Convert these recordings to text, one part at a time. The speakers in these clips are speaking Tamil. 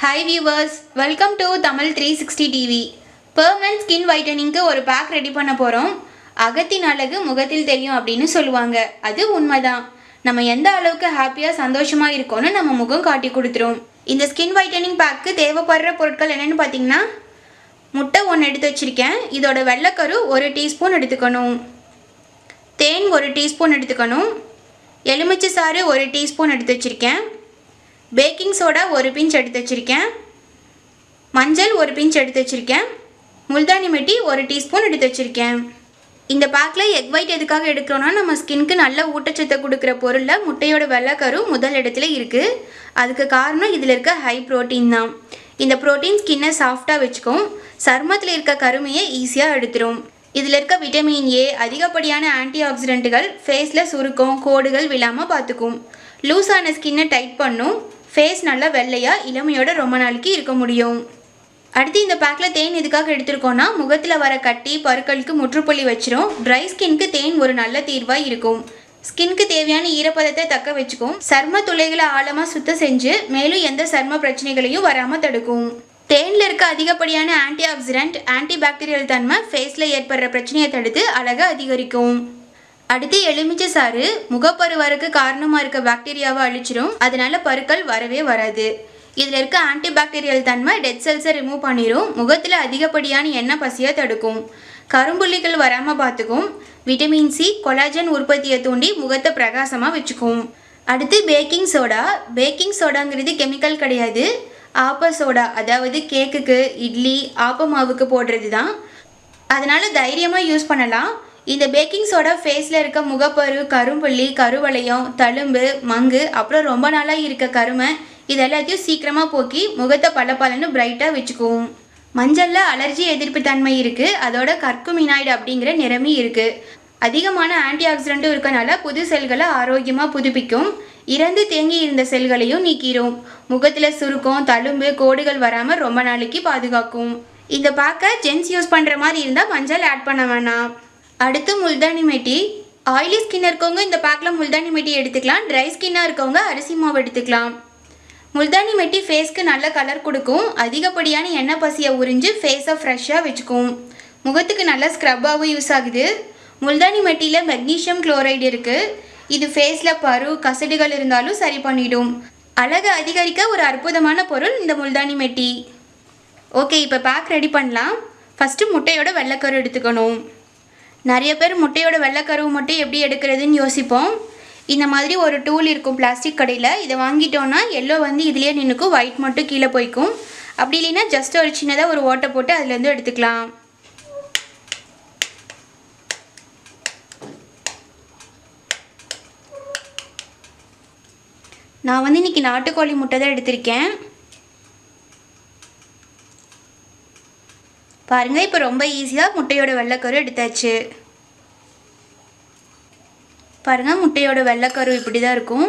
Hi viewers welcome to Tamil three sixty TV permanent skin வைட்டனிங்க்கு ஒரு பேக் ரெடி பண்ண போகிறோம் அகத்தின் அழகு முகத்தில் தெரியும் அப்படின்னு சொல்லுவாங்க. அது உண்மைதான். நம்ம எந்த அளவுக்கு ஹாப்பியாக சந்தோஷமாக இருக்கோன்னு நம்ம முகம் காட்டி கொடுத்துரும். இந்த ஸ்கின் வைட்டனிங் பேக்கு தேவைப்படுற பொருட்கள் என்னென்னு பார்த்தீங்கன்னா முட்டை ஒன்று எடுத்து வச்சுருக்கேன். இதோட வெள்ளைக்கரு ஒரு டீஸ்பூன் எடுத்துக்கணும். தேன் ஒரு டீஸ்பூன் எடுத்துக்கணும். எலுமிச்சை சாறு ஒரு டீஸ்பூன் எடுத்து வச்சுருக்கேன். பேக்கிங் சோடா ஒரு பிஞ்ச் எடுத்து வச்சுருக்கேன். மஞ்சள் ஒரு பிஞ்ச் எடுத்து வச்சுருக்கேன். முல்தானி மெட்டி ஒரு டீஸ்பூன் எடுத்து வச்சுருக்கேன். இந்த பேக்கில் எக் ஒயிட் எதுக்காக எடுக்கிறோன்னா நம்ம ஸ்கின்க்கு நல்ல ஊட்டச்சத்தை கொடுக்குற பொருளில் முட்டையோட வெள்ளைக்கரு முதல் இடத்துல இருக்குது அதுக்கு காரணம் இதில் இருக்க ஹை ப்ரோட்டீன் தான். இந்த ப்ரோட்டீன் ஸ்கின்னை சாஃப்டாக வச்சுக்கும். சருமத்தில் இருக்க கருமையை ஈஸியாக எடுத்துரும். இதில் இருக்க விட்டமின் ஏ அதிகப்படியான ஆன்டி ஆக்சிடென்ட்டுகள் ஃபேஸில் சுருக்கம் கோடுகள் விழாமல் பார்த்துக்கும் லூஸான ஸ்கின்னை டைட் பண்ணும். ஃபேஸ் நல்லா வெள்ளையாக இளமையோட ரொம்ப நாளைக்கு இருக்க முடியும். அடுத்து இந்த பேக்கில் தேன் எதுக்காக எடுத்திருக்கோன்னா முகத்தில் வர கட்டி பருக்களுக்கு முற்றுப்புள்ளி வச்சிரும். ட்ரை ஸ்கின்க்கு தேன் ஒரு நல்ல தீர்வாக இருக்கும். ஸ்கின்க்கு தேவையான ஈரப்பதத்தை தக்க வச்சுக்கும். சர்ம துளைகளை ஆழமாக சுத்தம் செஞ்சு மேலும் எந்த சர்ம பிரச்சனைகளையும் வராமல் தடுக்கும். தேனில் இருக்க அதிகப்படியான ஆன்டி ஆக்சிடென்ட் ஆன்டி பாக்டீரியல் தன்மை ஃபேஸில் ஏற்படுற பிரச்சனையை தடுத்து அழகை அதிகரிக்கும். அடுத்து எலுமிச்சை சாறு முகப்பருவருக்கு காரணமாக இருக்க பாக்டீரியாவை அழிச்சிடும் அதனால பருக்கள் வரவே வராது. இதில் இருக்க ஆன்டி பாக்டீரியல் தன்மை டெட் செல்ஸை ரிமூவ் பண்ணிடும் முகத்தில் அதிகப்படியான எண்ணெய் பசியை தடுக்கும். கரும்புள்ளிகள் வராமல் பார்த்துக்கும் விட்டமின் சி கொலாஜன் உற்பத்தியை தூண்டி முகத்தை பிரகாசமாக வச்சுக்கும். அடுத்து பேக்கிங் சோடா பேக்கிங் சோடாங்கிறது கெமிக்கல் கிடையாது. ஆப்ப சோடா அதாவது கேக்குக்கு இட்லி ஆப்ப மாவுக்கு போடுறது தான் அதனால் தைரியமாக யூஸ் பண்ணலாம். இந்த பேக்கிங் சோடா ஃபேஸில் இருக்க முகப்பரு கரும்புள்ளி கருவளையம் தழும்பு மங்கு அப்புறம் ரொம்ப நாளாக இருக்க கருமை இது எல்லாத்தையும் சீக்கிரமாக போக்கி முகத்தை பளபளன்னு பிரைட்டாக வச்சுக்குவோம். மஞ்சளில் அலர்ஜி எதிர்ப்பு தன்மை இருக்குது அதோட கற்குமினாய்டு அப்படிங்கிற நிறமி இருக்குது அதிகமான ஆன்டி ஆக்சிடென்ட்டும் இருக்கனால புது செல்களை ஆரோக்கியமாக புதுப்பிக்கும். இறந்து தேங்கி இருந்த செல்களையும் நீக்கிரும். முகத்தில் சுருக்கம் தழும்பு கோடுகள் வராமல் ரொம்ப நாளைக்கு பாதுகாக்கும். இந்த பேக்கை ஜென்ஸ் யூஸ் பண்ணுற மாதிரி இருந்தால் மஞ்சள் ஆட் பண்ண வேணாம். அடுத்து முல்தானி மெட்டி. ஆயிலி ஸ்கின் இருக்கவங்க இந்த பேக்கில் முல்தானி மெட்டி எடுத்துக்கலாம். ட்ரை ஸ்கின்னாக இருக்கவங்க அரிசி மாவு எடுத்துக்கலாம். முல்தானி மெட்டி ஃபேஸ்க்கு நல்ல கலர் கொடுக்கும். அதிகப்படியான எண்ணெய் பசியை உறிஞ்சு ஃபேஸை ஃப்ரெஷ்ஷாக வச்சுக்கும். முகத்துக்கு நல்ல ஸ்க்ரப்பாகவும் யூஸ் ஆகுது. முல்தானி மெட்டியில் மெக்னீஷியம் குளோரைடு இருக்குது இது ஃபேஸில் பரு கசடுகள் இருந்தாலும் சரி பண்ணிடும். அழகை அதிகரிக்க ஒரு அற்புதமான பொருள் இந்த முல்தானி மெட்டி. ஓகே இப்போ பேக் ரெடி பண்ணலாம். ஃபஸ்ட்டு முட்டையோட வெள்ளைக்கரு எடுத்துக்கணும். நிறைய பேர் முட்டையோட வெள்ளைக்கருவு மட்டும் எப்படி எடுக்கிறதுன்னு யோசிப்போம். இந்த மாதிரி ஒரு டூல் இருக்கும் பிளாஸ்டிக் கடையில். இதை வாங்கிட்டோன்னா எல்லோ வந்து இதுலேயே நின்றுக்கும் ஒயிட் மட்டும் கீழே போய்க்கும். அப்படி இல்லைன்னா ஜஸ்ட் ஒரு சின்னதாக ஒரு ஓட்டை போட்டு அதுலேருந்து எடுத்துக்கலாம். நான் வந்து இன்னைக்கு நாட்டுக்கோழி முட்டை தான் எடுத்திருக்கேன். பாருங்கள் இப்போ ரொம்ப ஈஸியாக முட்டையோட வெள்ளைக்கரு எடுத்தாச்சு. பாருங்கள் முட்டையோட வெள்ளைக்கரு இப்படி தான் இருக்கும்.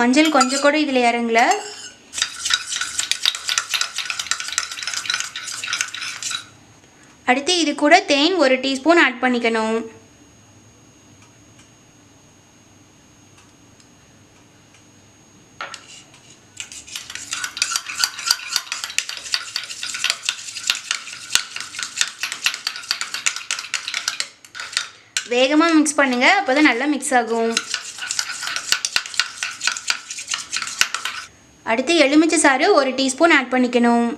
மஞ்சள் கொஞ்சம் கூட இதில் இறங்கல. அடுத்து இது கூட தேன் ஒரு டீஸ்பூன் ஆட் பண்ணிக்கணும். வேகமாக மிக்ஸ் பண்ணுங்கள் அப்போ தான் நல்லா மிக்ஸ் ஆகும். அடுத்து எலுமிச்சை சாறு ஒரு டீஸ்பூன் ஆட் பண்ணிக்கணும்.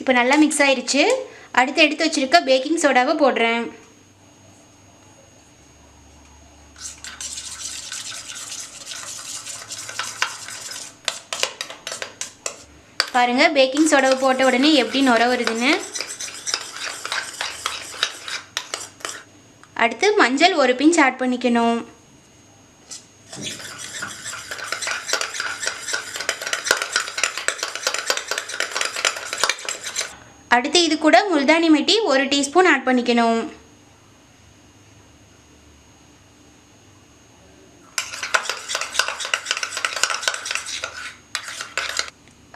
இப்போ நல்லா மிக்ஸ் ஆயிடுச்சு அடுத்து எடுத்து வச்சிருக்க பேக்கிங் சோடாவை போடுறேன். பாருங்கள் பேக்கிங் சோடாவை போட்ட உடனே எப்படி நுர வருதுன்னு. அடுத்து மஞ்சள் ஒரு பிஞ்ச் ஆட் பண்ணிக்கணும். அடுத்து இது கூட முல்தானி மெட்டி ஒரு டீஸ்பூன் ஆட் பண்ணிக்கணும்.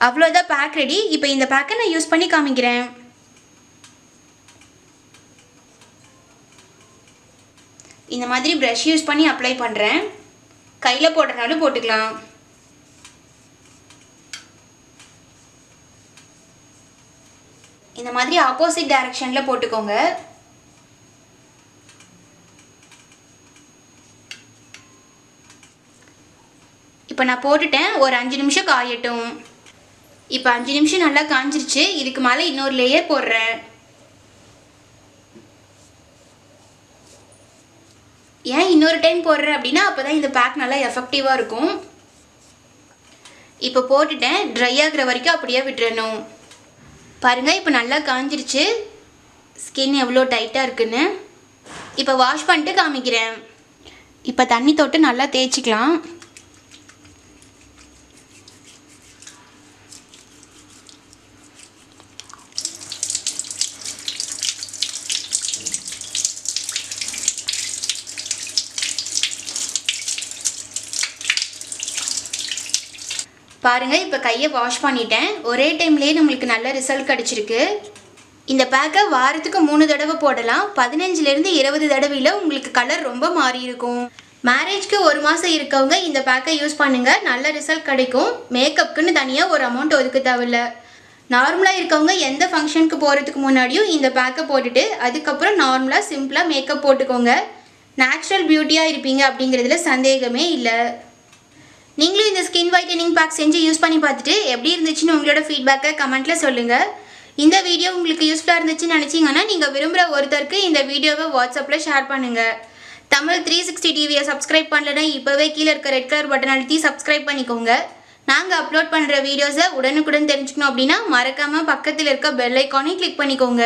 அவ்வளோதான் பேக் ரெடி இப்போ இந்த பேக்கை நான் யூஸ் பண்ணி காமிக்கிறேன். இந்த மாதிரி ப்ரஷ் யூஸ் பண்ணி அப்ளை பண்ணுறேன் கையில் போடுறனாலும் போட்டுக்கலாம். இந்த மாதிரி ஆப்போசிட் டைரக்ஷனில் போட்டுக்கோங்க. இப்போ நான் போட்டுட்டேன். ஒரு அஞ்சு நிமிஷம் காயட்டும். இப்போ அஞ்சு நிமிஷம் நல்லா காஞ்சிருச்சு. இதுக்கு மேலே இன்னொரு லேயர் போடுறேன். ஏன் இன்னொரு டைம் போடுறேன் அப்படின்னா அப்போ தான் இந்த பேக் நல்லா எஃபெக்டிவாக இருக்கும். இப்போ போட்டுட்டேன். ட்ரை ஆகிற வரைக்கும் அப்படியே விட்டுறணும். பாருங்கள் இப்போ நல்லா காஞ்சிருச்சு. ஸ்கின் எவ்வளோ டைட்டாக இருக்குன்னு. இப்போ வாஷ் பண்ணிட்டு காமிக்கிறேன். இப்போ தண்ணி தொட்டு நல்லா தேய்ச்சிக்கலாம். பாருங்கள் இப்போ கையை வாஷ் பண்ணிட்டேன். ஒரே டைம்லேயே நம்மளுக்கு நல்ல ரிசல்ட் கிடச்சிருக்கு. இந்த பேக்கை வாரத்துக்கு மூணு தடவை போடலாம். பதினஞ்சுலேருந்து இருபது தடவையில் உங்களுக்கு கலர் ரொம்ப மாறி இருக்கும். மேரேஜ்க்கு ஒரு மாதம் இருக்கவங்க இந்த பேக்கை யூஸ் பண்ணுங்கள் நல்ல ரிசல்ட் கிடைக்கும். மேக்கப்புக்குன்னு தனியாக ஒரு அமௌண்ட் ஒதுக்க தேவையில்ல. நார்மலாக இருக்கவங்க எந்த ஃபங்க்ஷனுக்கு போகிறதுக்கு முன்னாடியும் இந்த பேக்கை போட்டுட்டு அதுக்கப்புறம் நார்மலாக சிம்பிளாக மேக்கப் போட்டுக்கோங்க. நேச்சுரல் பியூட்டியாக இருப்பீங்க அப்படிங்கிறதுல சந்தேகமே இல்லை. நீங்களும் இந்த ஸ்கின் வைட்டனிங் பேக் செஞ்சு யூஸ் பண்ணி பார்த்துட்டு எப்படி இருந்துச்சுன்னு உங்களோட ஃபீட்பேக்கை கமெண்ட்டில் சொல்லுங்கள் இந்த வீடியோ உங்களுக்கு யூஸ்ஃபுல்லாக இருந்துச்சுன்னு நினச்சிங்கன்னா நீங்கள் விரும்புகிற ஒருத்தருக்கு இந்த வீடியோவை வாட்ஸ்அப்பில் ஷேர் பண்ணுங்கள் தமிழ் த்ரீ சிக்ஸ்டி டிவியை சப்ஸ்கிரைப் பண்ணலன்னா இப்போவே கீழே இருக்க ரெட் கலர் பட்டன் அழுத்தி சப்ஸ்கிரைப் பண்ணிக்கோங்க. நாங்கள் அப்லோட் பண்ணுற வீடியோஸை உடனுக்குடன் தெரிஞ்சுக்கணும் அப்படின்னா மறக்காமல் பக்கத்தில் இருக்க பெல் ஐக்கானையும் கிளிக் பண்ணிக்கோங்க.